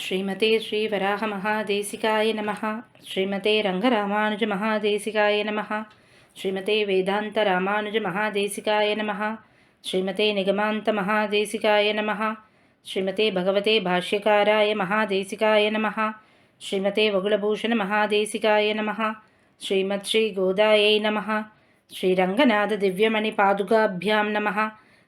శ్రీమతే శ్రీ వరాహ మహాదేశికాయ నమ. శ్రీమతే రంగరామానుజ మహాదేశికాయ నమ. శ్రీమతే వేదాంత రామానుజ మహాదేశికాయ నమ. శ్రీమతే నిగమాంత మహాదేశికాయ నమ. శ్రీమతే భగవతే భాష్యకారాయ మహాదేశికాయ నమ. శ్రీమతే వగుళభూషణ మహాదేశికాయ నమ. శ్రీమత్ శ్రీ గోదాయై నమ. శ్రీరంగనాథ దివ్యమణి పాదుగాభ్యాం నమ.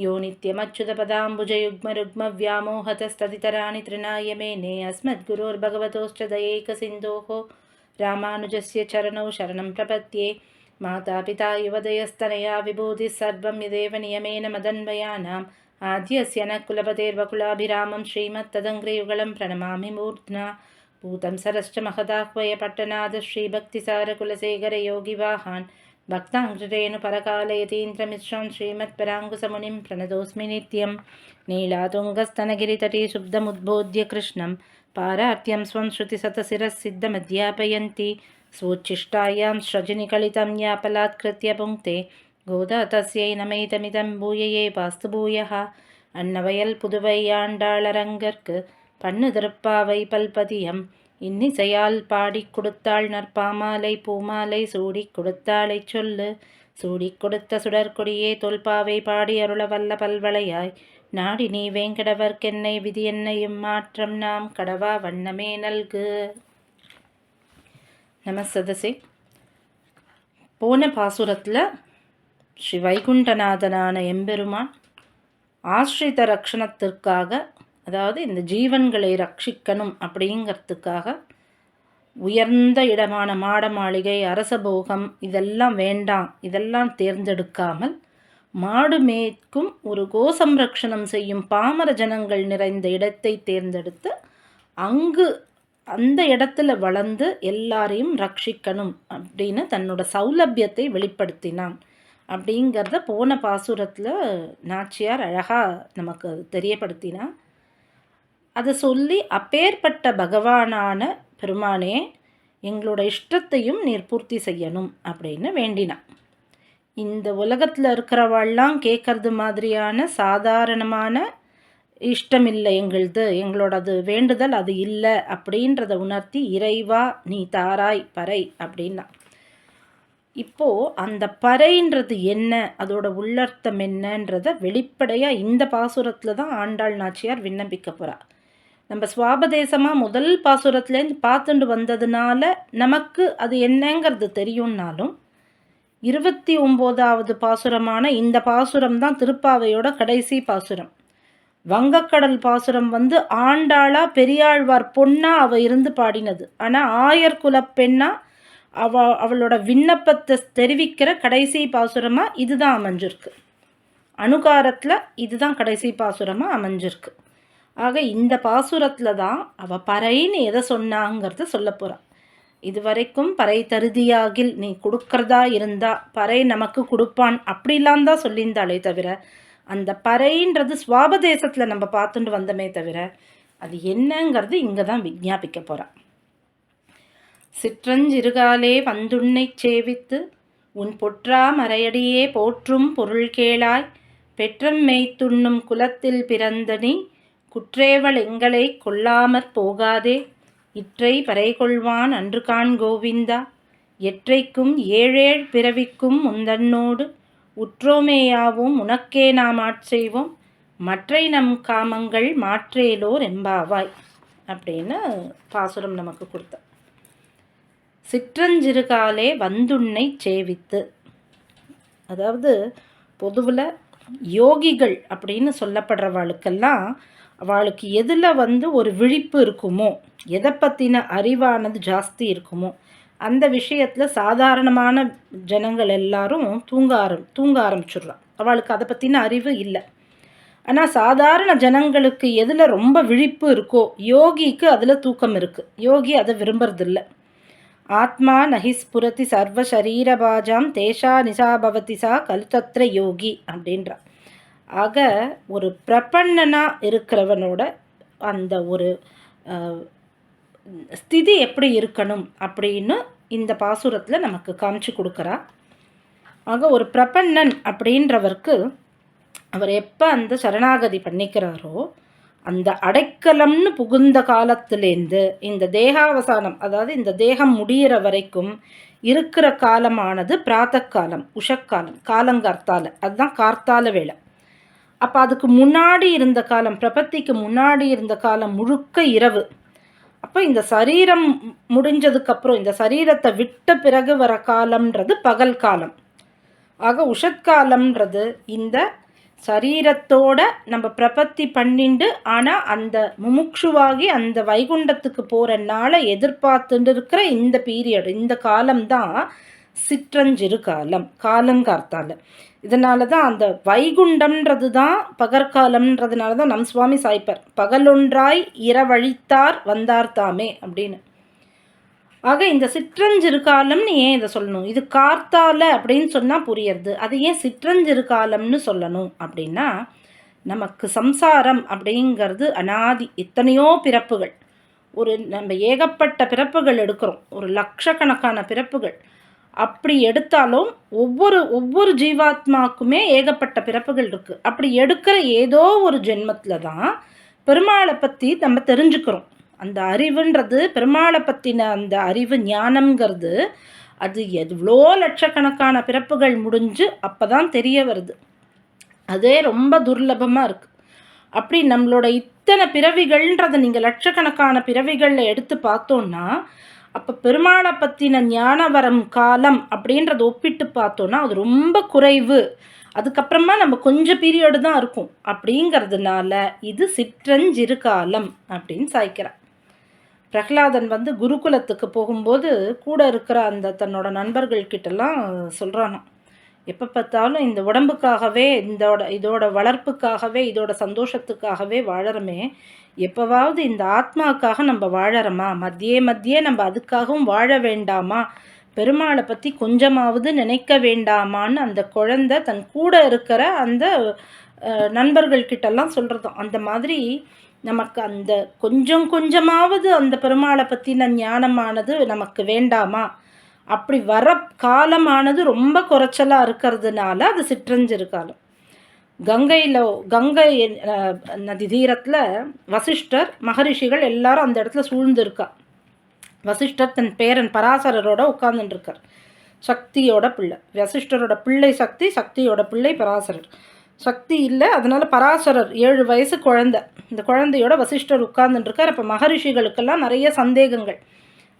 यो नित्यमच्युतपदाम्बुजयुग्मरुग्मव्यामोहतस्तदितराणि तृणाय मेने अस्मद्गुरोर्भगवतोश्च दयैकसिन्धोः रामानुजस्य चरणौ शरणं प्रपद्ये मातापिता युवदयस्तनया विभूतिः सर्वं यदेव नियमेन मदन्वयानाम् आद्यस्य न कुलपतेर्वकुलाभिरामं श्रीमत्तदङ्ग्रयुगलं प्रणमामि मूर्ध्ना। भूतं सरश्च महदाह्वय पट्टनाद भक्ताङ्परकालयतीन्द्रमिश्रं श्रीमत्पराङ्गुसमुनिं प्रणतोऽस्मि नित्यं नीलातुङ्गस्तनगिरितटे शुब्दमुद्बोध्य कृष्णं पारार्त्यं स्वं श्रुतिसतशिरः स्वोच्छिष्टायां सुच्छिष्टायां यापलात्कृत्य पुङ्क्ते गोदा तस्यै न भूयये पास्तु भूयः अन्नवयल्पुदुवैयाण्डालरङ्गर्क् पन्नदर्पावैपल्पतियम् இன்னிசையால் பாடிக் கொடுத்தாள் நற்பாமாலை பூமாலை சூடிக் கொடுத்தாளைச் சொல்லு. சூடிக் கொடுத்த சுடற்கொடியே தொல்பாவை பாடி அருள வல்ல பல்வளையாய். நாடி நீ வேங்கடவர்க்கென்னை விதி என்னையும் மாற்றம் நாம் கடவா வண்ணமே நல்கு. நம போன பாசுரத்தில் ஸ்ரீ வைகுண்டநாதனான எம்பெருமான் ஆஸ்ரித ரக்ஷணத்திற்காக அதாவது இந்த ஜீவன்களை ரட்சிக்கணும் அப்படிங்கிறதுக்காக உயர்ந்த இடமான மாட மாளிகை அரசபோகம் இதெல்லாம் வேண்டாம். இதெல்லாம் தேர்ந்தெடுக்காமல் மாடு மேய்க்கும் ஒரு கோசம்ரக்ஷணம் செய்யும் பாமர ஜனங்கள் நிறைந்த இடத்தை தேர்ந்தெடுத்து அங்கு அந்த இடத்துல வளர்ந்து எல்லாரையும் ரட்சிக்கணும் அப்படின்னு தன்னோட சௌலபியத்தை வெளிப்படுத்தினான். அப்படிங்கிறத போன பாசுரத்தில் நாச்சியார் அழகாக நமக்கு தெரியப்படுத்தினான் அதை சொல்லி அப்பேற்பட்ட பகவானான பெருமானே எங்களோட இஷ்டத்தையும் நீர் பூர்த்தி செய்யணும் அப்படின்னு வேண்டினான். இந்த உலகத்தில் இருக்கிறவாள்லாம் கேட்கறது மாதிரியான சாதாரணமான இஷ்டம் இல்லை எங்களது எங்களோடது வேண்டுதல் அது இல்லை அப்படின்றத உணர்த்தி இறைவா நீ தாராய் பறை அப்படின்னா இப்போது அந்த பறைன்றது என்ன அதோட உள்ளர்த்தம் என்னன்றத வெளிப்படையாக இந்த பாசுரத்தில் தான் ஆண்டாள் நாச்சியார் விண்ணப்பிக்க போகிறா நம்ம சுவாபதேசமாக முதல் பாசுரத்துலேருந்து பார்த்துட்டு வந்ததுனால நமக்கு அது என்னங்கிறது தெரியும்னாலும் இருபத்தி ஒம்போதாவது பாசுரமான இந்த பாசுரம் தான் திருப்பாவையோட கடைசி பாசுரம். வங்கக்கடல் பாசுரம் வந்து ஆண்டாளா பெரியாழ்வார் பொண்ணா அவ இருந்து பாடினது. ஆனால் ஆயர் குலப்பெண்ணா அவ அவளோட விண்ணப்பத்தை தெரிவிக்கிற கடைசி பாசுரமாக இதுதான் அமைஞ்சிருக்கு. அணுகாரத்தில் இதுதான் கடைசி பாசுரமாக அமைஞ்சிருக்கு. ஆக இந்த பாசுரத்தில் தான் அவள் பறைன்னு எதை சொன்னாங்கிறத சொல்ல போகிறான் இது வரைக்கும் பறை தருதியாகில் நீ கொடுக்கறதா இருந்தா பறை நமக்கு கொடுப்பான் அப்படிலாம் தான் சொல்லியிருந்தாளே தவிர அந்த பறைன்றது சுவாபதேசத்தில் நம்ம பார்த்துட்டு வந்தோமே தவிர அது என்னங்கிறது இங்கே தான் விஜாபிக்க போகிறான் சிற்றஞ்சிறுகாலே வந்துண்ணைச் சேவித்து உன் பொற்றா மறையடியே போற்றும் பொருள் கேளாய் பெற்றம் மெய்த்துண்ணும் குலத்தில் பிறந்த நீ குற்றேவள் எங்களை கொல்லாமற் போகாதே. இற்றை பறைகொள்வான் அன்று கான் கோவிந்தா. எற்றைக்கும் ஏழேழ் பிறவிக்கும் முந்தன்னோடு உற்றோமேயாவும் உனக்கே நாம் ஆட்செய்வோம் மற்றை நம் காமங்கள் மாற்றேலோர் எம்பாவாய் அப்படின்னு பாசுரம் நமக்கு கொடுத்த. சிற்றஞ்சிறுகாலே வந்துன்னை சேவித்து. அதாவது பொதுவில் யோகிகள் அப்படின்னு சொல்லப்படுறவாளுக்கெல்லாம் அவளுக்கு எதில் வந்து ஒரு விழிப்பு இருக்குமோ எதை பற்றின அறிவானது ஜாஸ்தி இருக்குமோ அந்த விஷயத்தில் சாதாரணமான ஜனங்கள் எல்லாரும் தூங்க ஆரம் தூங்க ஆரம்பிச்சிடுறான். அவளுக்கு அதை பற்றின அறிவு இல்லை. ஆனால் சாதாரண ஜனங்களுக்கு எதில் ரொம்ப விழிப்பு இருக்கோ யோகிக்கு அதில் தூக்கம் இருக்குது யோகி அதை விரும்புறதில்ல. ஆத்மா நஹிஸ் ஸ்புரதி சர்வ சரீரபாஜாம் தேஷா நிசா பவதி சா யோகி அப்படின்றான் ஆக ஒரு பிரபன்னனாக இருக்கிறவனோட அந்த ஒரு ஸ்திதி எப்படி இருக்கணும் அப்படின்னு இந்த பாசுரத்தில் நமக்கு காமிச்சு கொடுக்குறா. ஆக ஒரு பிரபன்னன் அப்படின்றவருக்கு அவர் எப்போ அந்த சரணாகதி பண்ணிக்கிறாரோ அந்த அடைக்கலம்னு புகுந்த காலத்திலேருந்து இந்த தேகாவசானம் அதாவது இந்த தேகம் முடிகிற வரைக்கும் இருக்கிற காலமானது பிராத்த காலம் உஷக்காலம் காலங்கார்த்தால அதுதான் கார்த்தால வேலை அப்போ அதுக்கு முன்னாடி இருந்த காலம் பிரபத்திக்கு முன்னாடி இருந்த காலம் முழுக்க இரவு. அப்போ இந்த சரீரம் முடிஞ்சதுக்கப்புறம் இந்த சரீரத்தை விட்ட பிறகு வர காலம்ன்றது பகல் காலம். ஆக உஷத்காலம்ன்றது இந்த சரீரத்தோட நம்ம பிரபத்தி பண்ணிண்டு ஆனால் அந்த முமுட்சுவாகி அந்த வைகுண்டத்துக்கு போகிற நாளை எதிர்பார்த்துட்டு இருக்கிற இந்த பீரியட் இந்த காலம்தான் சிற்றஞ்சிறு காலம் காலங்கார்த்தால. இதனால தான் அந்த வைகுண்டம்ன்றது தான் பகற்காலம்ன்றதுனால தான் நம் சுவாமி சாய்ப்பர். பகலொன்றாய் இரவழித்தார் வந்தார் தாமே அப்படின்னு. ஆக இந்த சிற்றஞ்சிறு காலம்னு ஏன் இதை சொல்லணும்? இது கார்த்தால அப்படின்னு சொன்னால் புரியறது. அது ஏன் சிற்றஞ்சிறு காலம்னு சொல்லணும் அப்படின்னா நமக்கு சம்சாரம் அப்படிங்கிறது அனாதி. எத்தனையோ பிறப்புகள். ஒரு நம்ம ஏகப்பட்ட பிறப்புகள் எடுக்கிறோம். ஒரு லட்சக்கணக்கான பிறப்புகள். அப்படி எடுத்தாலும் ஒவ்வொரு ஒவ்வொரு ஜீவாத்மாக்குமே ஏகப்பட்ட பிறப்புகள் இருக்குது அப்படி எடுக்கிற ஏதோ ஒரு ஜென்மத்தில் தான் பெருமாளை பற்றி நம்ம தெரிஞ்சுக்கிறோம். அந்த அறிவுன்றது பெருமாளை பற்றின அந்த அறிவு ஞானம்ங்கிறது அது எவ்வளோ லட்சக்கணக்கான பிறப்புகள் முடிஞ்சு அப்போ தான் தெரிய வருது. அதே ரொம்ப துர்லபமாக இருக்குது அப்படி நம்மளோட இத்தனை பிறவிகள்ன்றதை நீங்கள் லட்சக்கணக்கான பிறவிகளில் எடுத்து பார்த்தோன்னா அப்போ பெருமாளை பற்றின ஞானவரம் காலம் அப்படின்றத ஒப்பிட்டு பார்த்தோன்னா அது ரொம்ப குறைவு. அதுக்கப்புறமா நம்ம கொஞ்சம் பீரியடு தான் இருக்கும். அப்படிங்கிறதுனால இது சிற்றஞ்சிறு காலம் அப்படின்னு சாய்க்கிறான் பிரகலாதன் வந்து குருகுலத்துக்கு போகும்போது கூட இருக்கிற அந்த தன்னோட நண்பர்கள்கிட்டலாம் சொல்கிறானோ எப்போ பார்த்தாலும் இந்த உடம்புக்காகவே இதோட இதோட வளர்ப்புக்காகவே இதோட சந்தோஷத்துக்காகவே வாழறமே எப்போவாவது இந்த ஆத்மாவுக்காக நம்ம வாழறோமா? மத்தியே மத்தியே நம்ம அதுக்காகவும் வாழ வேண்டாமா? பெருமாளை பற்றி கொஞ்சமாவது நினைக்க வேண்டாமான்னு அந்த குழந்தை தன் கூட இருக்கிற அந்த நண்பர்கள்கிட்டலாம் சொல்கிறதும் அந்த மாதிரி நமக்கு அந்த கொஞ்சம் கொஞ்சமாவது அந்த பெருமாளை பற்றின ஞானமானது நமக்கு வேண்டாமா? அப்படி வர காலமானது ரொம்ப குறைச்சலாக இருக்கிறதுனால அது சிற்றஞ்சிருக்காலும் கங்கையில் கங்கை நதி தீரத்தில் வசிஷ்டர் மகரிஷிகள் எல்லாரும் அந்த இடத்துல சூழ்ந்துருக்கா. வசிஷ்டர் தன் பேரன் பராசரரோட உட்கார்ந்துட்டுருக்கார் சக்தியோட பிள்ளை. வசிஷ்டரோட பிள்ளை சக்தி சக்தியோட பிள்ளை பராசரர். சக்தி இல்லை அதனால் பராசரர் ஏழு வயசு குழந்தை. இந்த குழந்தையோட வசிஷ்டர் உட்கார்ந்துட்டுருக்கார் அப்போ மகரிஷிகளுக்கெல்லாம் நிறைய சந்தேகங்கள்.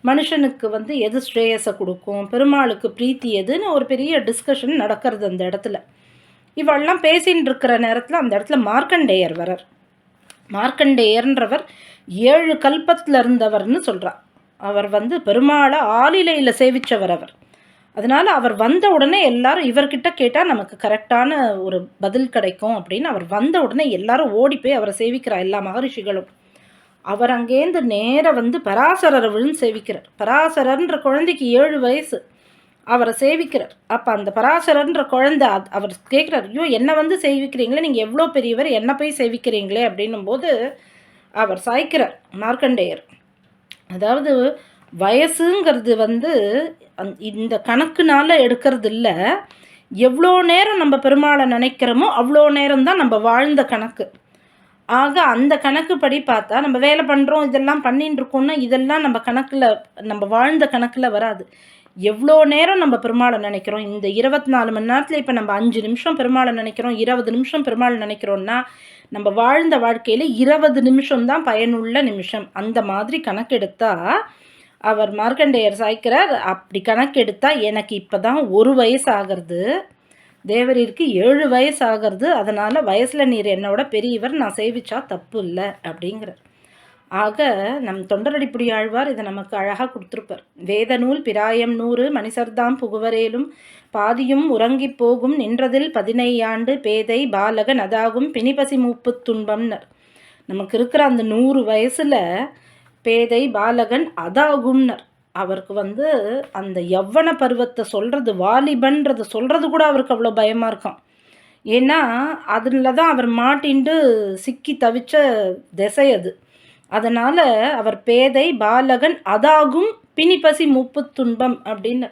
மனுஷனுக்கு வந்து எது ஸ்ரேயஸை கொடுக்கும்? பெருமாளுக்கு பிரீத்தி எதுன்னு ஒரு பெரிய டிஸ்கஷன் நடக்கிறது அந்த இடத்துல. இவெல்லாம் பேசின்னு இருக்கிற நேரத்தில் அந்த இடத்துல மார்க்கண்டேயர் வரார் மார்க்கண்டேயர்ன்றவர் ஏழு கல்பத்தில் இருந்தவர்னு சொல்கிறார் அவர் வந்து பெருமாளை ஆளிலையில் சேவித்தவர் அவர். அதனால் அவர் வந்த உடனே எல்லாரும் இவர்கிட்ட கேட்டால் நமக்கு கரெக்டான ஒரு பதில் கிடைக்கும் அப்படின்னு அவர் வந்த உடனே எல்லாரும் ஓடி போய் அவரை சேவிக்கிறார் எல்லா மகரிஷிகளும். அவர் அங்கேருந்து நேராக வந்து பராசரர் விழுந்து சேவிக்கிறார். பராசரர்ன்ற குழந்தைக்கு ஏழு வயசு. அவரை சேவிக்கிறார். அப்போ அந்த பராசரன்ற குழந்தை அவர் கேட்குறார் ஐயோ என்னை வந்து சேவிக்கிறீங்களே நீங்கள் எவ்வளோ பெரியவர் என்ன போய் சேவிக்கிறீங்களே? அப்படின்னும் போது அவர் சாய்க்கிறார் மார்க்கண்டேயர். அதாவது வயசுங்கிறது வந்து அந் இந்த கணக்குனால் எடுக்கிறது இல்லை எவ்வளோ நேரம் நம்ம பெருமாளை நினைக்கிறோமோ அவ்வளோ நேரம் தான் நம்ம வாழ்ந்த கணக்கு. ஆக அந்த கணக்குப்படி பார்த்தா நம்ம வேலை பண்ணுறோம் இதெல்லாம் பண்ணின்னு இருக்கோம்னா இதெல்லாம் நம்ம கணக்கில் நம்ம வாழ்ந்த கணக்கில் வராது. எவ்வளோ நேரம் நம்ம பெருமாளை நினைக்கிறோம்? இந்த இருபத்தி நாலு மணி நேரத்தில் இப்போ நம்ம அஞ்சு நிமிஷம் பெருமாளை நினைக்கிறோம் இருபது நிமிஷம் பெருமாள் நினைக்கிறோன்னா நம்ம வாழ்ந்த வாழ்க்கையில் இருபது நிமிஷம் தான் பயனுள்ள நிமிஷம். அந்த மாதிரி கணக்கெடுத்தால் அவர் மார்க்கண்டேயர் சாய்க்கிறார் அப்படி கணக்கெடுத்தால் எனக்கு இப்போ தான் ஒரு வயசு ஆகிறது. தேவரீருக்கு ஏழு வயசு ஆகிறது. அதனால் வயசில் நீர் என்னோட பெரியவர் நான் சேவிச்சா தப்பு இல்லை அப்படிங்கிறார். ஆக நம் தொண்டரடிப்புடி ஆழ்வார் இதை நமக்கு அழகாக கொடுத்துருப்பார். வேத நூல் பிராயம் நூறு மணிசர்தாம் புகுவரேலும் பாதியும் உறங்கி போகும் நின்றதில் பதினையாண்டு பேதை பாலகன் அதாகும் பிணிபசி மூப்பு துன்பம்னர். நமக்கு இருக்கிற அந்த நூறு வயசில் பேதை பாலகன் அதாகும்னர். அவருக்கு வந்து அந்த யவ்வன பருவத்தை சொல்கிறது வாலிபன்றது சொல்கிறது கூட அவருக்கு அவ்வளோ பயமாக இருக்கும். ஏன்னா அதில் தான் அவர் மாட்டின்ட்டு சிக்கி தவிச்ச திசை அது. அதனால் அவர் பேதை பாலகன் அதாகும் பிணிப்பசி மூப்பு துன்பம் அப்படின்னு.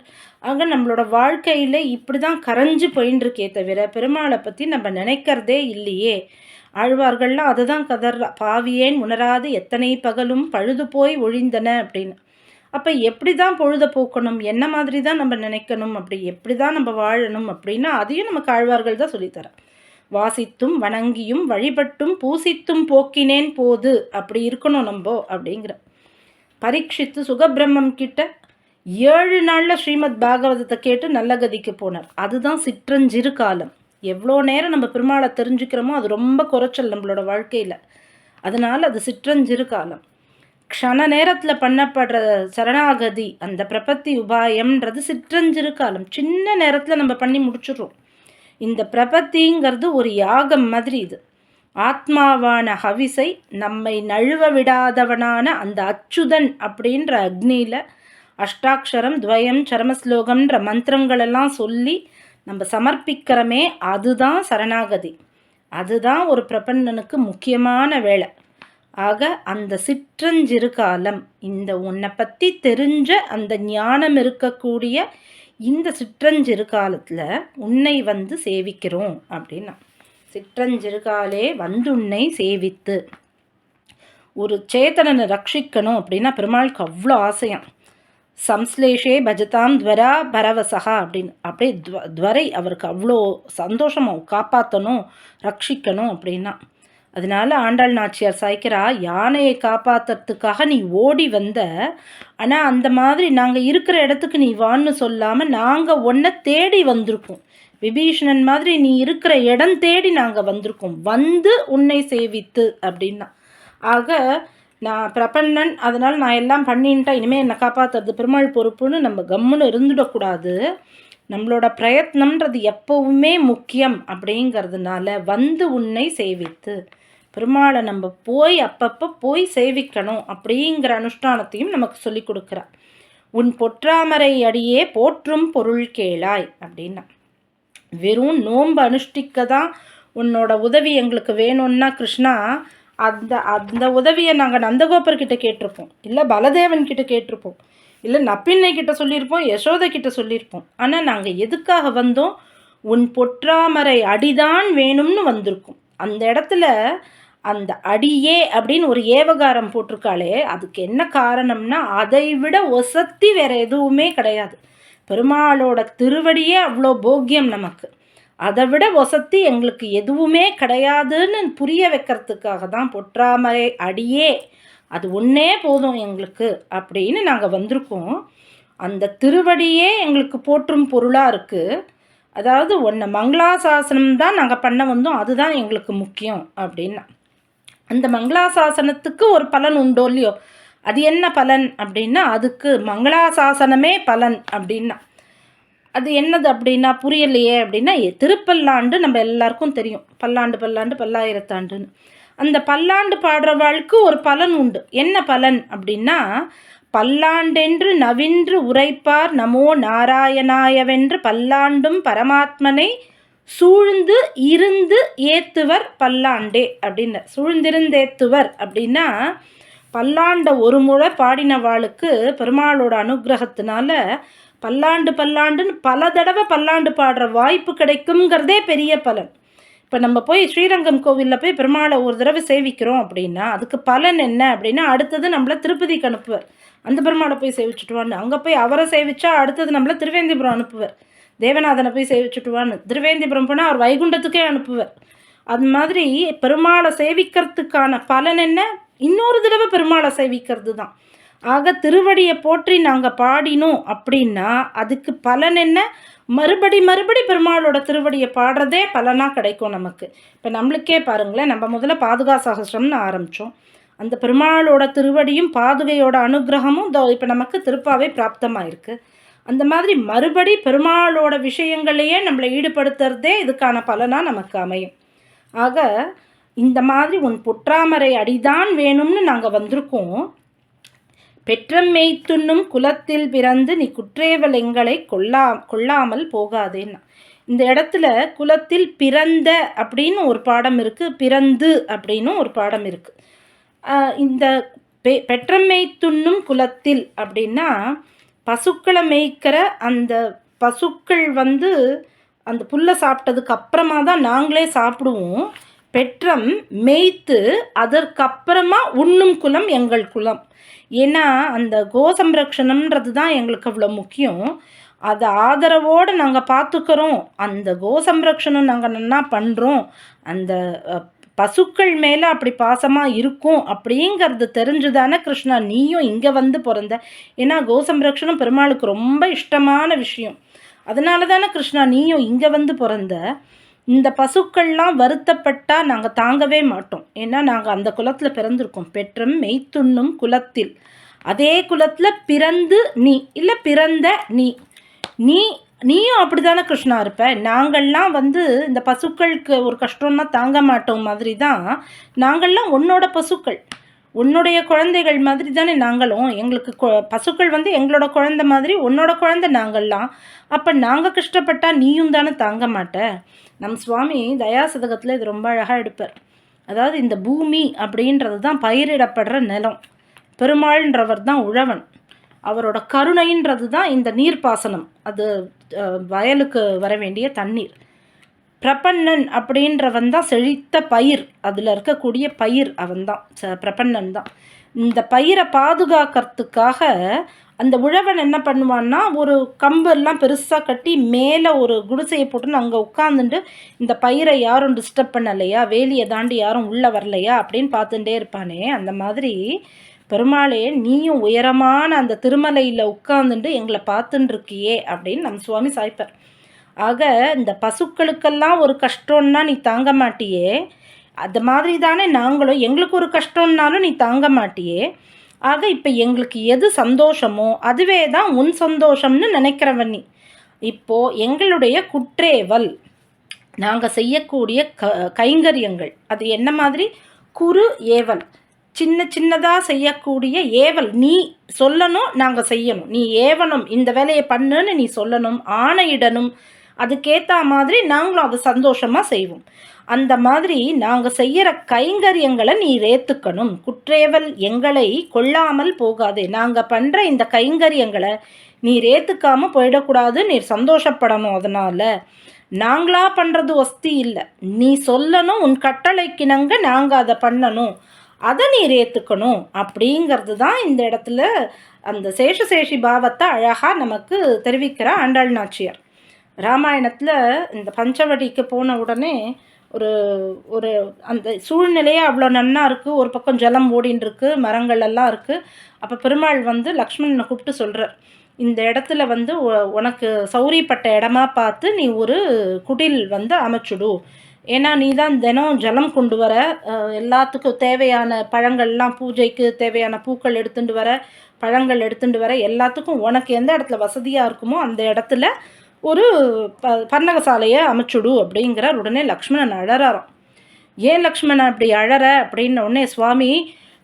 ஆக நம்மளோட வாழ்க்கையில் இப்படி தான் கரைஞ்சு போயின்னு தவிர பெருமாளை பற்றி நம்ம நினைக்கிறதே இல்லையே. ஆழ்வார்கள்லாம் அதை தான் கதறா பாவியேன் உணராது எத்தனை பகலும் பழுது போய் ஒழிந்தன அப்படின்னு. அப்போ எப்படி தான் பொழுத போக்கணும்? என்ன மாதிரி தான் நம்ம நினைக்கணும்? அப்படி எப்படி தான் நம்ம வாழணும்? அப்படின்னா அதையும் நமக்கு ஆழ்வார்கள் தான் சொல்லித்தரேன் வாசித்தும் வணங்கியும் வழிபட்டும் பூசித்தும் போக்கினேன் போது அப்படி இருக்கணும் நம்ம அப்படிங்கிற. பரீட்சித்து சுகபிரம்மம் கிட்ட ஏழு நாளில் ஸ்ரீமத் பாகவதத்தை கேட்டு நல்ல கதிக்கு போனார். அதுதான் சிற்றஞ்சிறு காலம். எவ்வளோ நேரம் நம்ம பெருமாளை தெரிஞ்சுக்கிறோமோ அது ரொம்ப குறைச்சல் நம்மளோட வாழ்க்கையில். அதனால் அது சிற்றஞ்சிறு காலம். க்ஷண நேரத்தில் பண்ணப்படுற சரணாகதி அந்த பிரபத்தி உபாயம்ன்றது சிற்றஞ்சிறு காலம். சின்ன நேரத்தில் நம்ம பண்ணி முடிச்சிடுறோம். இந்த பிரபத்திங்கிறது ஒரு யாகம் மாதிரி இது. ஆத்மாவான ஹவிசை நம்மை நழுவ விடாதவனான அந்த அச்சுதன் அப்படின்ற அக்னியில் அஷ்டாட்சரம் துவயம் சரமஸ்லோகம்ன்ற மந்திரங்களெல்லாம் சொல்லி நம்ம சமர்ப்பிக்கிறோமே அதுதான் சரணாகதி. அதுதான் ஒரு பிரபன்னனுக்கு முக்கியமான வேலை ஆக அந்த சிற்றஞ்சிறு காலம் இந்த உன்னை பற்றி தெரிஞ்ச அந்த ஞானம் இருக்கக்கூடிய இந்த சிற்றஞ்சிறு காலத்தில் உன்னை வந்து சேவிக்கிறோம் அப்படின்னா சிற்றஞ்சிற்காலே வந்து உன்னை சேவித்து ஒரு சேத்தனனை ரட்சிக்கணும் அப்படின்னா பெருமாளுக்கு அவ்வளோ ஆசையம். சம்ஸ்லேஷே பஜதாம் துவரா பரவசகா அப்படின்னு. அப்படியே துவ துவரை அவருக்கு அவ்வளோ சந்தோஷமாக காப்பாற்றணும் ரட்சிக்கணும் அப்படின்னா அதனால ஆண்டாள் நாச்சியார் சாய்க்கிறா யானையை காப்பாற்றுறதுக்காக நீ ஓடி வந்த ஆனால் அந்த மாதிரி நாங்கள் இருக்கிற இடத்துக்கு நீ வான்னு சொல்லாமல் நாங்கள் ஒன்றை தேடி வந்திருக்கோம். விபீஷணன் மாதிரி நீ இருக்கிற இடம் தேடி நாங்கள் வந்திருக்கோம். வந்து உன்னை சேவித்து அப்படின்னா. ஆக நான் பிரபன்னன் அதனால் நான் எல்லாம் பண்ணின்ட்டேன் இனிமேல் என்னை காப்பாற்றுறது பெருமாள் பொறுப்புன்னு நம்ம கம்முன்னு இருந்துடக்கூடாது. நம்மளோட பிரயத்னம்ன்றது எப்போவுமே முக்கியம் அப்படிங்கிறதுனால வந்து உன்னை சேவித்து. பெருமாளை நம்ம போய் அப்பப்போ போய் சேவிக்கணும் அப்படிங்கிற அனுஷ்டானத்தையும் நமக்கு சொல்லி கொடுக்குறார் உன் பொற்றாமரை அடியே போற்றும் பொருள் கேளாய் அப்படின்னா. வெறும் நோன்பு அனுஷ்டிக்க தான் உன்னோட உதவி எங்களுக்கு வேணும்னா கிருஷ்ணா அந்த அந்த உதவியை நாங்கள் நந்தகோபர்கிட்ட கேட்டிருப்போம். இல்லை பலதேவன் கிட்ட கேட்டிருப்போம். இல்லை நப்பின்னை கிட்ட சொல்லியிருப்போம் யசோதை கிட்ட சொல்லியிருப்போம். ஆனால் நாங்கள் எதுக்காக வந்தோம்? உன் பொற்றாமரை அடிதான் வேணும்னு வந்திருக்கோம். அந்த இடத்துல அந்த அடியே அப்படின்னு ஒரு ஏவகாரம் போட்டிருக்காளே அதுக்கு என்ன காரணம்னா அதை விட ஒசத்தி வேற எதுவுமே கிடையாது. பெருமாளோட திருவடியே அவ்வளோ போக்கியம் நமக்கு. அதை விட வசத்தி எங்களுக்கு எதுவுமே கிடையாதுன்னு புரிய வைக்கிறதுக்காக தான் பொற்றாமரை அடியே அது ஒன்றே போதும் எங்களுக்கு அப்படின்னு நாங்கள் வந்திருக்கோம். அந்த திருவடியே எங்களுக்கு போற்றும் பொருளாக இருக்குது அதாவது ஒன்று மங்களாசாசனம் தான் நாங்கள் பண்ண வந்தோம் அதுதான் எங்களுக்கு முக்கியம் அப்படின்னா. அந்த மங்களாசாசனத்துக்கு ஒரு பலன் உண்டோ இல்லையோ? அது என்ன பலன் அப்படின்னா அதுக்கு மங்களாசாசனமே பலன் அப்படின்னா. அது என்னது அப்படின்னா புரியலையே அப்படின்னா திருப்பல்லாண்டு நம்ம எல்லாருக்கும் தெரியும். பல்லாண்டு பல்லாண்டு பல்லாயிரத்தாண்டுன்னு. அந்த பல்லாண்டு பாடுறவாளுக்கு ஒரு பலன் உண்டு. என்ன பலன் அப்படின்னா பல்லாண்டென்று நவின்று உரைப்பார் நமோ நாராயணாயவென்று பல்லாண்டும் பரமாத்மனை சூழ்ந்து இருந்து ஏத்துவர் பல்லாண்டே அப்படின்னு. சூழ்ந்திருந்தேத்துவர் அப்படின்னா பல்லாண்ட ஒரு முறை பாடினவாளுக்கு பெருமாளோட அனுகிரகத்தினால பல்லாண்டு பல்லாண்டுன்னு பல தடவை பல்லாண்டு பாடுற வாய்ப்பு கிடைக்குங்கிறதே பெரிய பலன். இப்போ நம்ம போய் ஸ்ரீரங்கம் கோவிலில் போய் பெருமாளை ஒரு தடவை சேவிக்கிறோம் அப்படின்னா அதுக்கு பலன் என்ன அப்படின்னா அடுத்தது நம்மளை திருப்பதிக்கு அனுப்புவர். அந்த பெருமாளை போய் சேவிச்சுட்டுவான்னு அங்கே போய் அவரை சேவிச்சா அடுத்தது நம்மளை திருவேந்திபுரம் அனுப்புவர். தேவநாதனை போய் சேவிச்சுட்டுவான்னு. திருவேந்திபுரம் போனால் அவர் வைகுண்டத்துக்கே அனுப்புவார். அது மாதிரி பெருமாளை சேவிக்கிறதுக்கான பலன் என்ன? இன்னொரு தடவை பெருமாளை சேவிக்கிறது தான் ஆக திருவடியை போற்றி நாங்கள் பாடினோம் அப்படின்னா அதுக்கு பலன் என்ன? மறுபடி மறுபடி பெருமாளோட திருவடியை பாடுறதே பலனாக கிடைக்கும் நமக்கு. இப்போ நம்மளுக்கே பாருங்களேன் நம்ம முதல்ல பாதுகா சகசிரம்னு ஆரம்பித்தோம் அந்த பெருமாளோட திருவடியும் பாதுகையோட அனுகிரகமும் இப்போ நமக்கு திருப்பாவே பிராப்தமாக இருக்குது அந்த மாதிரி மறுபடி பெருமாளோட விஷயங்களையே நம்மளை ஈடுபடுத்துறதே இதுக்கான பலனாக நமக்கு அமையும். ஆக இந்த மாதிரி உன் புற்றாமரை அடிதான் வேணும்னு நாங்கள் வந்திருக்கோம். பெற்றம் மேய்த்துண்ணும் குலத்தில் பிறந்து நீ குற்றேவல் எங்களை கொல்லா கொள்ளாமல் போகாதேன்னா. இந்த இடத்துல குலத்தில் பிறந்த அப்படின்னு ஒரு பாடம் இருக்குது பிறந்து அப்படின்னு ஒரு பாடம் இருக்குது இந்த பெ பெற்றம்மை துண்ணும் குலத்தில் அப்படின்னா பசுக்களை மேய்க்கிற அந்த பசுக்கள் வந்து அந்த புல்லை சாப்பிட்டதுக்கு அப்புறமா தான் நாங்களே சாப்பிடுவோம். பெற்றம் மேய்த்து அதற்கப்புறமா உண்ணும் குலம் எங்கள் குலம். ஏன்னா அந்த கோசம்ரக்ஷணம்ன்றது தான் எங்களுக்கு அவ்வளோ முக்கியம். அதை ஆதரவோடு நாங்கள் பார்த்துக்கிறோம். அந்த கோசம்ரக்ஷணம் நாங்கள் நல்லா பண்ணுறோம் அந்த பசுக்கள் மேலே அப்படி பாசமாக இருக்கும் அப்படிங்கிறது தெரிஞ்சு தானே கிருஷ்ணா நீயும் இங்கே வந்து பிறந்த. ஏன்னா கோசம்ரக்ஷணம் பெருமாளுக்கு ரொம்ப இஷ்டமான விஷயம். அதனால தானே கிருஷ்ணா நீயும் இங்கே வந்து பிறந்த. இந்த பசுக்கள்லாம் வருத்தப்பட்டால் நாங்கள் தாங்கவே மாட்டோம். ஏன்னா நாங்கள் அந்த குலத்தில் பிறந்திருக்கோம். பெற்றும் மெய்த்துண்ணும் குலத்தில். அதே குலத்தில் பிறந்து நீ இல்லை பிறந்த நீ. நீ நீயும் அப்படி தானே கிருஷ்ணா இருப்ப? நாங்கள்லாம் வந்து இந்த பசுக்களுக்கு ஒரு கஷ்டம்னா தாங்க மாட்டோம் மாதிரி தான் நாங்கள்லாம் உன்னோட பசுக்கள். உன்னுடைய குழந்தைகள் மாதிரி தானே நாங்களும். எங்களுக்கு பசுக்கள் வந்து எங்களோட குழந்த மாதிரி உன்னோட குழந்தை நாங்கள்லாம். அப்போ நாங்கள் கஷ்டப்பட்டால் நீயும் தானே தாங்க மாட்ட? நம் சுவாமி தயாசதகத்தில் இது ரொம்ப அழகாக எடுப்பார். அதாவது இந்த பூமி அப்படின்றது தான் பயிரிடப்படுற நிலம். பெருமாள்ன்றவர் தான் உழவன். அவரோட கருணைன்றது தான் இந்த நீர்ப்பாசனம். அது வயலுக்கு வர வேண்டிய தண்ணீர். பிரபன்னன் அப்படின்றவன் தான் செழித்த பயிர். அதில் இருக்கக்கூடிய பயிர் அவன் தான். பிரபன்னன் தான். இந்த பயிரை பாதுகாக்கிறதுக்காக அந்த உழவன் என்ன பண்ணுவான்னா ஒரு கம்பு எல்லாம் பெருசாக கட்டி மேலே ஒரு குடிசையை போட்டுன்னு அங்கே உட்காந்துட்டு இந்த பயிரை யாரும் டிஸ்டர்ப் பண்ணலையா? வேலியை தாண்டி யாரும் உள்ளே வரலையா? அப்படின்னு பார்த்துட்டே இருப்பானே. அந்த மாதிரி பெருமாளே நீயும் உயரமான அந்த திருமலையில் உட்காந்துட்டு எங்களை பார்த்துட்டுருக்கியே அப்படின்னு நம்ம சுவாமி சாய்ப்பார். ஆக இந்த பசுக்களுக்கெல்லாம் ஒரு கஷ்டம்னா நீ தாங்க மாட்டியே. அது மாதிரி தானே நாங்களும் எங்களுக்கு ஒரு கஷ்டம்னாலும் நீ தாங்க மாட்டியே. ஆக இப்போ எங்களுக்கு எது சந்தோஷமோ அதுவே தான் உன் சந்தோஷம்னு நினைக்கிறவன் நீ. இப்போது எங்களுடைய குற்றேவல். நாங்கள் செய்யக்கூடிய க கைங்கரியங்கள். அது என்ன மாதிரி? குறு ஏவல். சின்ன சின்னதாக செய்யக்கூடிய ஏவல். நீ சொல்லணும் நாங்கள் செய்யணும். நீ ஏவணும் இந்த வேலையை பண்ணுன்னு நீ சொல்லணும் ஆணையிடணும். அதுக்கேற்ற மாதிரி நாங்களும் அதை சந்தோஷமாக செய்வோம். அந்த மாதிரி நாங்கள் செய்கிற கைங்கரியங்களை நீ ரேத்துக்கணும். குற்றேவல் எங்களை கொள்ளாமல் போகாது. நாங்கள் பண்ணுற இந்த கைங்கரியங்களை நீ ரேத்துக்காமல் போயிடக்கூடாது நீ சந்தோஷப்படணும் அதனால். நாங்களாக பண்ணுறது வஸ்தி இல்லை. நீ சொல்லணும் உன் கட்டளைக்கிணங்க நாங்கள் அதை பண்ணணும். அதை நீர் ஏற்றுக்கணும் அப்படிங்கிறது தான் இந்த இடத்துல அந்த சேஷசேஷி பாவத்தை அழகாக நமக்கு தெரிவிக்கிற ஆண்டாள் நாச்சியார். ராமாயணத்தில் இந்த பஞ்சவடிக்கு போன உடனே ஒரு ஒரு அந்த சூழ்நிலையே அவ்வளோ நன்னா இருக்குது ஒரு பக்கம் ஜலம் ஓடின்னு இருக்குது மரங்கள் எல்லாம் இருக்குது அப்போ பெருமாள் வந்து லக்ஷ்மணனை கூப்பிட்டு சொல்கிறார் இந்த இடத்துல வந்து உனக்கு சௌரியப்பட்ட இடமா பார்த்து நீ ஒரு குடில் வந்து அமைச்சுடு. ஏன்னா நீ தான் தினம் ஜலம் கொண்டு வர எல்லாத்துக்கும் தேவையான பழங்கள்லாம் பூஜைக்கு தேவையான பூக்கள் எடுத்துட்டு வர பழங்கள் எடுத்துட்டு வர எல்லாத்துக்கும் உனக்கு எந்த இடத்துல வசதியாக இருக்குமோ அந்த இடத்துல ஒரு ப பன்னகசாலையை அமைச்சுடு அப்படிங்கிறார். உடனே லக்ஷ்மணன் அழறாராம். ஏன் லக்ஷ்மணன் அப்படி அழற? அப்படின்ன உடனே சுவாமி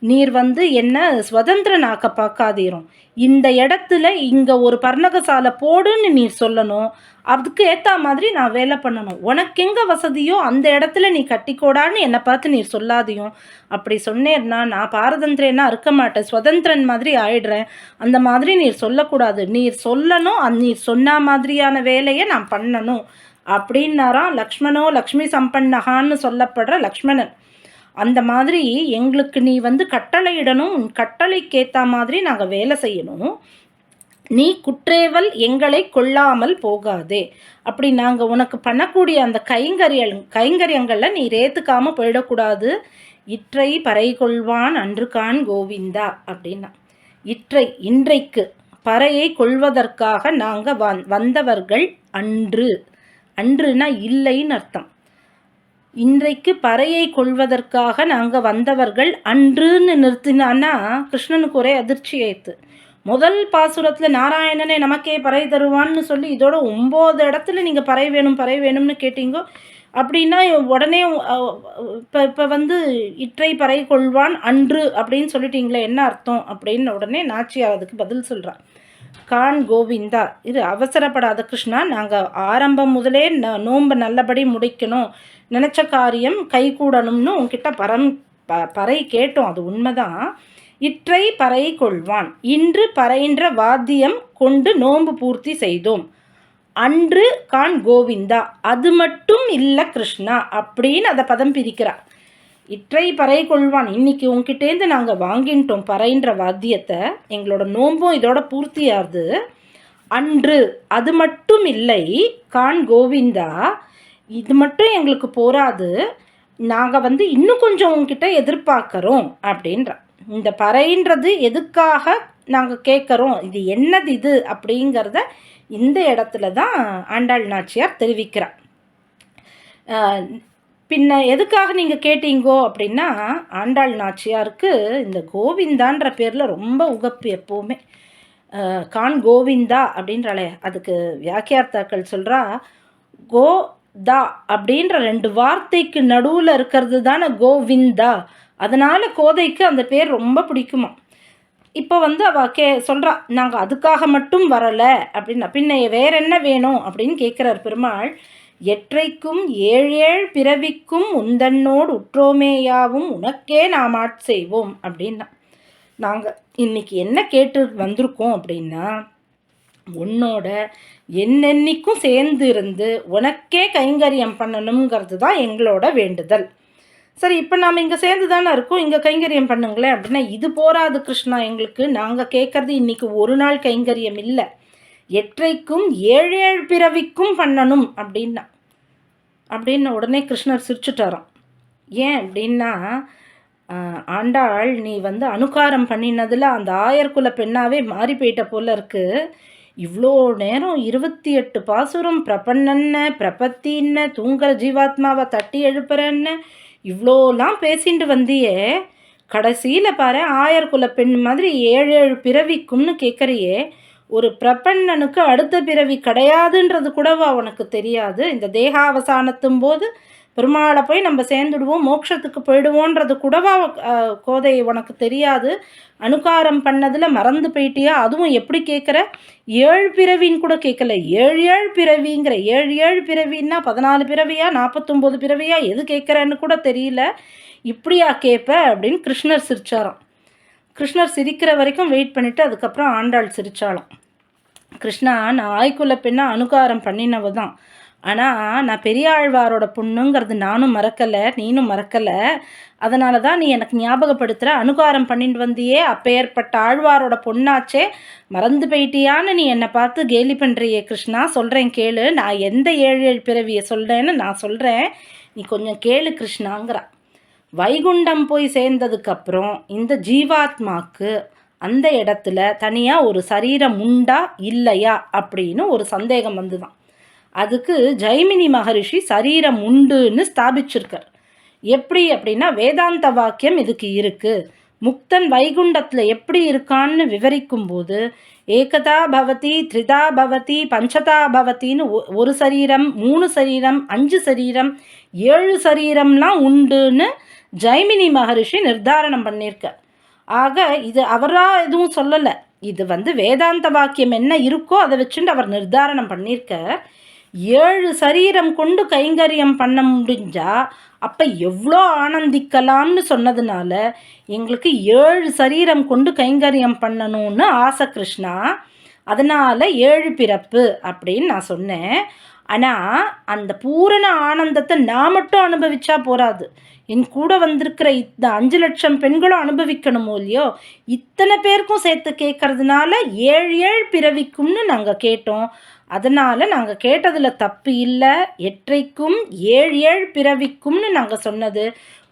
நீர் வந்து என்ன சுதந்திரனாக்க பார்க்காதீரும் இந்த இடத்துல இங்கே ஒரு பர்ணகசாலை போடுன்னு நீர் சொல்லணும். அதுக்கு ஏற்ற மாதிரி நான் வேலை பண்ணணும். உனக்கு எங்கே வசதியோ அந்த இடத்துல நீ கட்டிக்கோடான்னு என்னை பார்த்து நீர் சொல்லாதையும். அப்படி சொன்னேன்னா நான் பாரதந்திரனா இருக்க மாட்டேன். சுதந்திரன் மாதிரி ஆயிடுறேன். அந்த மாதிரி நீர் சொல்லக்கூடாது. நீர் சொல்லணும். அந் நீர் சொன்ன மாதிரியான வேலையை நான் பண்ணணும். அப்படின்னாராம் லக்ஷ்மணோ லக்ஷ்மி சம்பன்னகான்னு சொல்லப்படுற லக்ஷ்மணன். அந்த மாதிரி எங்களுக்கு நீ வந்து கட்டளையிடணும் உன் கட்டளைக்கேற்ற மாதிரி நாங்கள் வேலை செய்யணும். நீ குற்றேவல் எங்களை கொள்ளாமல் போகாதே. அப்படி நாங்கள் உனக்கு பண்ணக்கூடிய அந்த கைங்கரியல் கைங்கரியங்களில் நீ ரேத்துக்காமல் போயிடக்கூடாது. இற்றை பறை கொள்வான் அன்றுகான் கோவிந்தா அப்படின்னா. இற்றை இன்றைக்கு பறையை கொள்வதற்காக நாங்கள் வந்தவர்கள் அன்று. அன்றுனா இல்லைன்னு அர்த்தம். இன்றைக்கு பறையை கொள்வதற்காக நாங்கள் வந்தவர்கள் அன்றுன்னு நிறுத்தினான்னா கிருஷ்ணனுக்கு ஒரே அதிர்ச்சி ஆயிடுத்து முதல் பாசுரத்தில் நாராயணனே நமக்கே பறை தருவான்னு சொல்லி இதோட ஒம்பது இடத்துல நீங்கள் பறை வேணும் பறை வேணும்னு கேட்டீங்கோ அப்படின்னா உடனே இப்போ இப்போ வந்து இற்றை பறை கொள்வான் அன்று அப்படின்னு சொல்லிட்டீங்களே என்ன அர்த்தம்? அப்படின்னு உடனே நாச்சியார் அதுக்கு பதில் சொல்கிறான் கான் கோவிந்தா இது அவசரப்படாத கிருஷ்ணா நாங்கள் ஆரம்பம் முதலே ந நோன்பை நல்லபடி முடிக்கணும். நினச்ச காரியம் கைகூடணும்னு உங்ககிட்ட பரம் ப பறை கேட்டோம். அது உண்மைதான். இற்றை பறை கொள்வான். இன்று பறைன்ற வாத்தியம் கொண்டு நோன்பு பூர்த்தி செய்தோம். அன்று கான் கோவிந்தா. அது மட்டும் இல்லை கிருஷ்ணா அப்படின்னு அதை பதம் பிரிக்கிறா. இற்றை பறை கொள்வான். இன்னைக்கு உங்ககிட்டேருந்து நாங்கள் வாங்கிட்டோம் பறைன்ற வாத்தியத்தை. எங்களோட நோன்பும் இதோட பூர்த்தியாகுது. அன்று அது மட்டும் இல்லை கான் கோவிந்தா இது மட்டும் எங்களுக்கு போராது நாங்கள் வந்து இன்னும் கொஞ்சம் உங்ககிட்ட எதிர்பார்க்குறோம் அப்படின்ற. இந்த பறைன்றது எதுக்காக நாங்கள் கேட்குறோம்? இது என்னது இது அப்படிங்கிறத இந்த இடத்துல தான் ஆண்டாள் நாச்சியார் தெரிவிக்கிறார் பின்ன எதுக்காக நீங்கள் கேட்டீங்கோ அப்படின்னா ஆண்டாள் நாச்சியாருக்கு இந்த கோவிந்தான்ற பேரில் ரொம்ப உகப்பு எப்போவுமே. கான் கோவிந்தா அப்படின்றாலே அதுக்கு வியாக்கியார்த்தாக்கள் சொல்கிறா கோ தா அப்படின்ற ரெண்டு வார்த்தைக்கு நடுவில் இருக்கிறது தானே கோவிந்தா. அதனால் கோதைக்கு அந்த பேர் ரொம்ப பிடிக்குமா. இப்போ வந்து அவள் கே சொல்கிறா நாங்கள் அதுக்காக மட்டும் வரலை அப்படின்னா பின்ன வேற என்ன வேணும்? அப்படின்னு கேட்குறார் பெருமாள். எற்றைக்கும் ஏழேழ் பிறவிக்கும் உந்தன்னோடு உற்றோமேயாவும் உனக்கே நாம் ஆட் செய்வோம் அப்படின்னா. நாங்கள் இன்னைக்கு என்ன கேட்டு வந்திருக்கோம் அப்படின்னா உன்னோட என்னென்னைக்கும் சேர்ந்து இருந்து உனக்கே கைங்கரியம் பண்ணணுங்கிறது தான் எங்களோட வேண்டுதல். சரி இப்போ நாம் இங்கே சேர்ந்து தானே இருக்கோம். இங்கே கைங்கரியம் பண்ணுங்களேன் அப்படின்னா இது போராது கிருஷ்ணா எங்களுக்கு. நாங்கள் கேட்குறது இன்றைக்கி ஒரு நாள் கைங்கரியம் இல்லை. எற்றைக்கும் ஏழு ஏழு பிறவிக்கும் பண்ணணும் அப்படின்னா அப்படின்னு உடனே கிருஷ்ணர் சிரிச்சுட்டாராம். ஏன் அப்படின்னா ஆண்டாள் நீ வந்து அனுகாரம் பண்ணினதில் அந்த ஆயர்குல பெண்ணாவே மாறி போயிட்ட போல இருக்குது இவ்வளோ நேரம் இருபத்தி எட்டு பாசுரம் பிரபன்னன்ன பிரபத்தின்ன தூங்குற ஜீவாத்மாவை தட்டி எழுப்புறன்னு இவ்வளோலாம் பேசிட்டு வந்தியே. கடைசியில் பாரு ஆயர் குல பெண் மாதிரி ஏழு ஏழு பிறவிக்கும்னு கேட்குறியே ஒரு பிரபன்னனுக்கு அடுத்த பிறவி கிடையாதுன்றது கூடவா உனக்கு தெரியாது? இந்த தேகாவசானத்தும் போது பெருமாளை போய் நம்ம சேர்ந்துடுவோம் மோட்சத்துக்கு போயிடுவோன்றது கூடவா கோதை உனக்கு தெரியாது. அனுகாரம் பண்ணதில் மறந்து போயிட்டியா? அதுவும் எப்படி கேட்குற? ஏழு பிறவின்னு கூட கேட்கல. ஏழு ஏழு பிறவிங்கிற ஏழு ஏழு பிறவின்னா பதினாலு பிறவியா நாற்பத்தொம்போது பிறவியா எது கேட்குறேன்னு கூட தெரியல. இப்படியா கேட்ப? அப்படின்னு கிருஷ்ணர் சிரிச்சாராம். கிருஷ்ணர் சிரிக்கிற வரைக்கும் வெயிட் பண்ணிவிட்டு அதுக்கப்புறம் ஆண்டாள் சிரிச்சாலாம் கிருஷ்ணா நான் ஆய்க்குள்ள பெண்ணை அனுகாரம் பண்ணினவ தான் ஆனால் நான் பெரியாழ்வாரோட பொண்ணுங்கிறது நானும் மறக்கலை நீனும் மறக்கலை. அதனால தான் நீ எனக்கு ஞாபகப்படுத்துகிற அனுகாரம் பண்ணிட்டு வந்தியே அப்பேற்பட்ட ஆழ்வாரோட பொண்ணாச்சே. மறந்து போயிட்டியான்னு நீ என்னை பார்த்து கேலி பண்ணுறியே கிருஷ்ணா சொல்கிறேன் கேளு. நான் எந்த ஏழு ஏழு பிறவியை சொல்கிறேன்னு நான் சொல்கிறேன் நீ கொஞ்சம் கேளு கிருஷ்ணாங்கிறா. வைகுண்டம் போய் சேர்ந்ததுக்கப்புறம் இந்த ஜீவாத்மாக்கு அந்த இடத்துல தனியாக ஒரு சரீரம் உண்டா இல்லையா அப்படின்னு ஒரு சந்தேகம் வந்துதான். அதுக்கு ஜெய்மினி மகரிஷி சரீரம் உண்டுன்னு ஸ்தாபிச்சிருக்கார். எப்படி அப்படின்னா வேதாந்த வாக்கியம் இதுக்கு இருக்குது முக்தன் வைகுண்டத்தில் எப்படி இருக்கான்னு விவரிக்கும் போது ஏகதா பவதி த்ரிதா பவதி பஞ்சதா பவத்தின்னு ஒரு சரீரம் மூணு சரீரம் அஞ்சு சரீரம் ஏழு சரீரம்லாம் உண்டுன்னு ஜெய்மினி மகரிஷி நிர்தாரணம் பண்ணியிருக்க ஆக இது அவராக எதுவும் சொல்லலை. இது வந்து வேதாந்த வாக்கியம் என்ன இருக்கோ அதை வச்சுட்டு அவர் நிர்தாரணம் பண்ணியிருக்க ஏழு சரீரம் கொண்டு கைங்கரியம் பண்ண முடிஞ்சா அப்போ எவ்வளோ ஆனந்திக்கலாம்னு சொன்னதுனால எங்களுக்கு ஏழு சரீரம் கொண்டு கைங்கரியம் பண்ணணும்னு ஆசை கிருஷ்ணா. அதனால் ஏழு பிறப்பு அப்படின்னு நான் சொன்னேன். ஆனால் அந்த பூரண ஆனந்தத்தை நான் மட்டும் அனுபவிச்சா போகாது என் கூட வந்திருக்கிற இந்த அஞ்சு லட்சம் பெண்களும் அனுபவிக்கணுமோ இல்லையோ இத்தனை பேருக்கும் சேர்த்து கேட்கறதுனால ஏழு ஏழு பிறவிக்கும்னு நாங்கள் கேட்டோம். அதனால் நாங்கள் கேட்டதில் தப்பு இல்லை. எற்றைக்கும் ஏழு ஏழு பிறவிக்கும்னு நாங்கள் சொன்னது.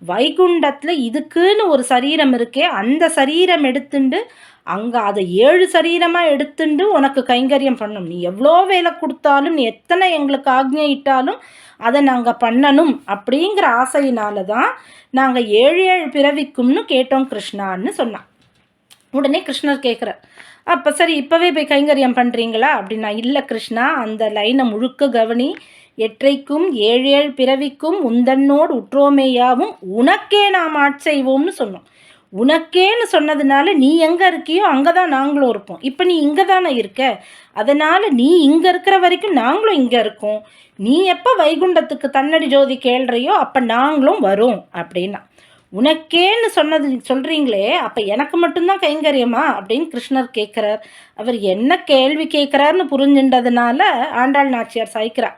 வைகுண்டத்தில் இதுக்குன்னு ஒரு சரீரம் இருக்கே அந்த சரீரம் எடுத்துண்டு அங்கே அதை ஏழு சரீரமாக எடுத்துண்டு உனக்கு கைங்கரியம் பண்ணணும் நீ எவ்வளோ வேலை கொடுத்தாலும் நீ எத்தனை எங்களுக்கு ஆக்ஞையிட்டாலும் அதை நாங்கள் பண்ணணும் அப்படிங்கிற ஆசையினால தான் நாங்கள் ஏழு ஏழு பிறவிக்கும்னு கேட்டோம் கிருஷ்ணான்னு சொன்னான். உடனே கிருஷ்ணர் கேட்குறார் அப்போ சரி இப்போவே போய் கைங்கரியம் பண்ணுறீங்களா அப்படின்னா இல்லை கிருஷ்ணா அந்த லைனை முழுக்க கவனி. எற்றைக்கும் ஏழு பிறவிக்கும் உந்தன்னோடு உற்றோமேயாவும் உனக்கே நாம் ஆட்செய்வோம்னு சொன்னோம். உனக்கேன்னு சொன்னதுனால நீ எங்கே இருக்கியோ அங்கே தான் நாங்களும் இருப்போம். இப்போ நீ இங்கே தானே இருக்க? அதனால் நீ இங்கே இருக்கிற வரைக்கும் நாங்களும் இங்கே இருக்கோம். நீ எப்போ வைகுண்டத்துக்கு தன்னடி ஜோதி கேள்றையோ அப்போ நாங்களும் வரும் அப்படின்னா. உனக்கேன்னு சொன்னது சொல்கிறீங்களே அப்போ எனக்கு மட்டும்தான் கைங்கரியமா? அப்படின்னு கிருஷ்ணர் கேட்குறார். அவர் என்ன கேள்வி கேட்குறாருன்னு புரிஞ்சின்றதுனால ஆண்டாள் நாச்சியார் சாய்க்கிறார்.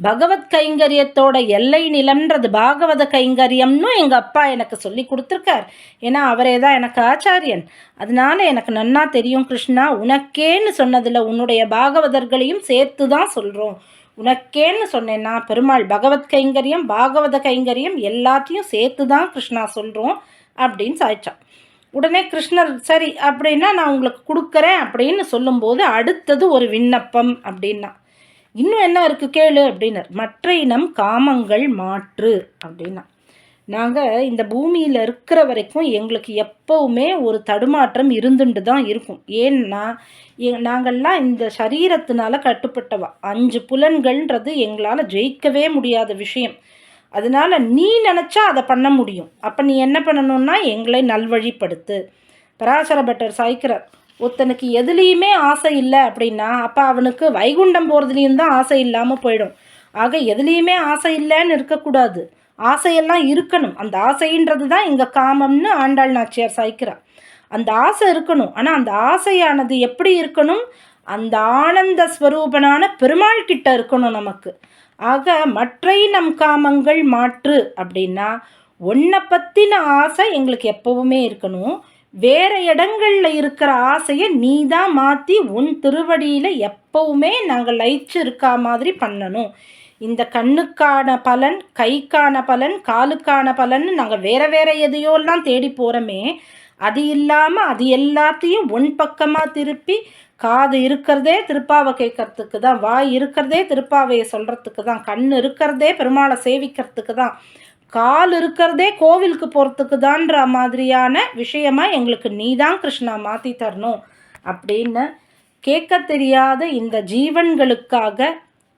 பகவத் கைங்கரியத்தோட எல்லை நிலம்ன்றது பாகவத கைங்கரியம்னு எங்கள் அப்பா எனக்கு சொல்லி கொடுத்துருக்கார். ஏன்னா அவரே தான் எனக்கு ஆச்சாரியன். அதனால எனக்கு நன்னா தெரியும் கிருஷ்ணா உனக்கேன்னு சொன்னதில் உன்னுடைய பாகவதர்களையும் சேர்த்து தான் சொல்கிறோம் உனக்கேன்னு சொன்னேன்னா பெருமாள் பகவத் கைங்கரியம் பாகவத கைங்கரியம் எல்லாத்தையும் சேர்த்து தான் கிருஷ்ணா சொல்கிறோம் அப்படின்னு சாய்ச்சான். உடனே கிருஷ்ணர் சரி அப்படின்னா நான் உங்களுக்கு கொடுக்குறேன் அப்படின்னு சொல்லும்போது அடுத்தது ஒரு விண்ணப்பம் அப்படின்னா. இன்னும் என்ன இருக்குது கேளு அப்படின்னார். மற்ற இனம் காமங்கள் மாற்று அப்படின்னா. நாங்கள் இந்த பூமியில் இருக்கிற வரைக்கும் எங்களுக்கு எப்போவுமே ஒரு தடுமாற்றம் இருந்துட்டு தான் இருக்கும். ஏன்னா நாங்கள்லாம் இந்த சரீரத்தினால கட்டுப்பட்டவா. அஞ்சு புலன்கள்ன்றது எங்களால் ஜெயிக்கவே முடியாத விஷயம். அதனால் நீ நினச்சா அதை பண்ண முடியும். அப்போ நீ என்ன பண்ணணும்னா எங்களை நல்வழிப்படுத்து. பராசர பட்டர் சாய்க்கிறார் ஒருத்தனுக்கு எதுலேயுமே ஆசை இல்லை அப்படின்னா அப்போ அவனுக்கு வைகுண்டம் போகிறதுலேயும் தான் ஆசை இல்லாமல் போயிடும். ஆக எதுலேயுமே ஆசை இல்லைன்னு இருக்கக்கூடாது. ஆசையெல்லாம் இருக்கணும். அந்த ஆசைன்றது தான் இங்கே காமம்னு ஆண்டாள் நாச்சியார் சாய்க்கிறார். அந்த ஆசை இருக்கணும். ஆனால் அந்த ஆசையானது எப்படி இருக்கணும்? அந்த ஆனந்த ஸ்வரூபனான பெருமாள் கிட்ட இருக்கணும் நமக்கு. ஆக மற்றை நம் காமங்கள் மாற்று அப்படின்னா ஒன்றை பற்றின ஆசை எங்களுக்கு எப்போவுமே இருக்கணும். வேறு இடங்களில் இருக்கிற ஆசையை நீ தான் மாற்றி உன் திருவடியில் எப்போவுமே நாங்கள் லயிச்சு இருக்கா மாதிரி பண்ணணும். இந்த கண்ணுக்கான பலன் கைக்கான பலன் காலுக்கான பலன் நாங்கள் வேற வேற எதையோலாம் தேடி போகிறோமே அது இல்லாமல் அது எல்லாத்தையும் ஒன் பக்கமாக திருப்பி காது இருக்கிறதே திருப்பாவை கேட்கறதுக்கு தான் வாய் இருக்கிறதே திருப்பாவையை சொல்கிறதுக்கு தான் கண் இருக்கிறதே பெருமாளை சேவிக்கிறதுக்கு தான் கால் இருக்கிறதே கோவிலுக்கு போகிறதுக்கு தான்ற மாதிரியான விஷயமா எங்களுக்கு நீ தான் கிருஷ்ணா மாற்றி தரணும் அப்படின்னு கேட்க தெரியாத இந்த ஜீவன்களுக்காக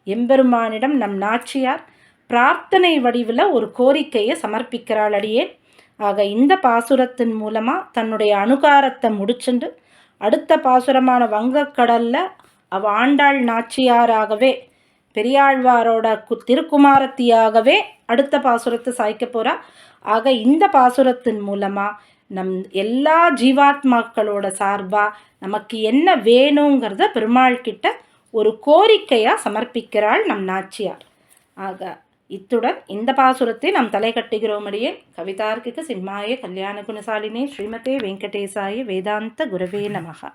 எம்பெருமானிடம் நம் நாச்சியார் பிரார்த்தனை வடிவில் ஒரு கோரிக்கையை சமர்ப்பிக்கிறாள் அடியே. ஆக இந்த பாசுரத்தின் மூலமாக தன்னுடைய அணுகாரத்தை முடிச்சுண்டு அடுத்த பாசுரமான வங்கக்கடலில் அவ ஆண்டாள் நாச்சியாராகவே பெரியாழ்வாரோட கு திருக்குமாரத்தியாகவே அடுத்த பாசுரத்தை சாய்க்க போகிறா ஆக இந்த பாசுரத்தின் மூலமாக நம் எல்லா ஜீவாத்மாக்களோட சார்பாக நமக்கு என்ன வேணுங்கிறத பெருமாள் கிட்ட ஒரு கோரிக்கையாக சமர்ப்பிக்கிறாள் நம் நாச்சியார். ஆக இத்துடன் இந்த பாசுரத்தை நாம் தலை கட்டுகிறோமடியே. கவிதார்க்கிக சிம்மாய கல்யாண குணசாலினே ஸ்ரீமதே வெங்கடேசாய வேதாந்த குரவே நமகா